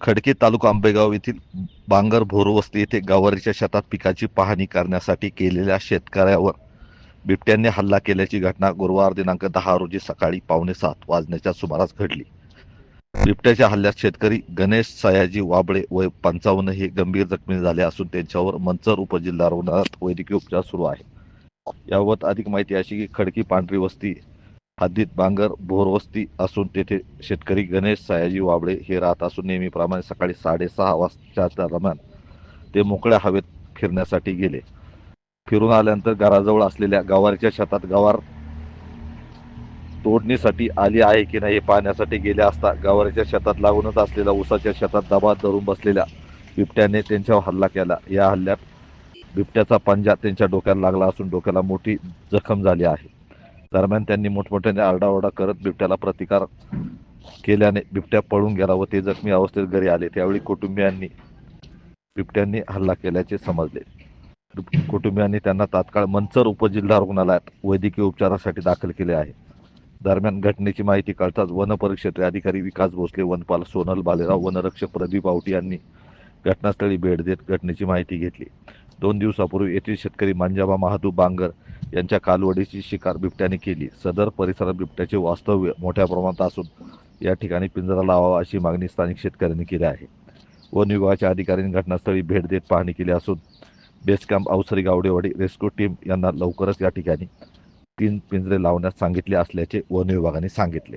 खडकी तालुका आंबेगाव येथील बांगर भोरवस्ती येथे गवारीच्या शेतात पिकाची पाहणी करण्यासाठी केलेल्या शेतकऱ्यावर बिबट्यांनी हल्ला केल्याची घटना गुरुवार दिनांक दहा रोजी सकाळी पावणे सात वाजण्याच्या सुमारास घडली. बिबट्याच्या हल्ल्यात शेतकरी गणेश सयाजी वाबळे वय पंचावन्न हे गंभीर जखमी झाले असून त्यांच्यावर मंचर उपजिल्हा रुग्णालयात वैद्यकीय उपचार सुरू आहे याबाबत अधिक माहिती अशी की खडकी पांढरी वस्ती हद्दीत बांगर भोरवस्ती असून तेथे शेतकरी गणेश सयाजी वाबळे हे राहत असून नेहमीप्रमाणे सकाळी साडेसहा वाजताच्या दरम्यान ते मोकळ्या हवेत फिरण्यासाठी गेले. फिरून आल्यानंतर घराजवळ असलेल्या गवारीच्या शेतात गवार तोडणीसाठी आली आहे की नाही हे पाहण्यासाठी गेले असता गवारीच्या शेतात लागूनच असलेल्या उसाच्या शेतात दबा धरून बसलेल्या बिबट्याने त्यांच्यावर हल्ला केला. या हल्ल्यात बिबट्याचा पंजा त्यांच्या डोक्याला लागला असून डोक्याला मोठी जखम झाली आहे. दरम्यान त्यांनी मोठमोठ्याने आरडाओरडा करत बिबट्याला प्रतिकार केल्याने बिबट्या पळून गेला व ते जखमी अवस्थेत घरी आले. त्यावेळी कुटुंबियांनी बिबट्यांनी हल्ला केल्याचे समजले. कुटुंबियांनी त्यांना तात्काळ मंचर उपजिल्हा रुग्णालयात वैद्यकीय उपचारासाठी दाखल केले आहे. दरम्यान घटनेची माहिती कळताच वनपरिक्षेत्र अधिकारी विकास भोसले वनपाल सोनल बालेराव वनरक्षक प्रदीप आवटी यांनी घटनास्थळी भेट देत घटनेची माहिती घेतली. दोन दिवसापूर्वी येथील शेतकरी मांजाबा महादू बांगर यांच्या कालवडीची शिकार बिबट्याने केली. सदर परिसरात बिबट्याचे वास्तव्य मोठ्या प्रमाणात असून या ठिकाणी पिंजरा लावावा अशी मागणी स्थानिक शेतकऱ्यांनी केली आहे. वन विभागाच्या अधिकाऱ्यांनी घटनास्थळी भेट देत पाहणी केली असून base camp Avsari Gawadewadi rescue team यांना लवकरच या ठिकाणी तीन पिंजरे लावण्यास सांगितले असल्याचे वन विभागाने सांगितले.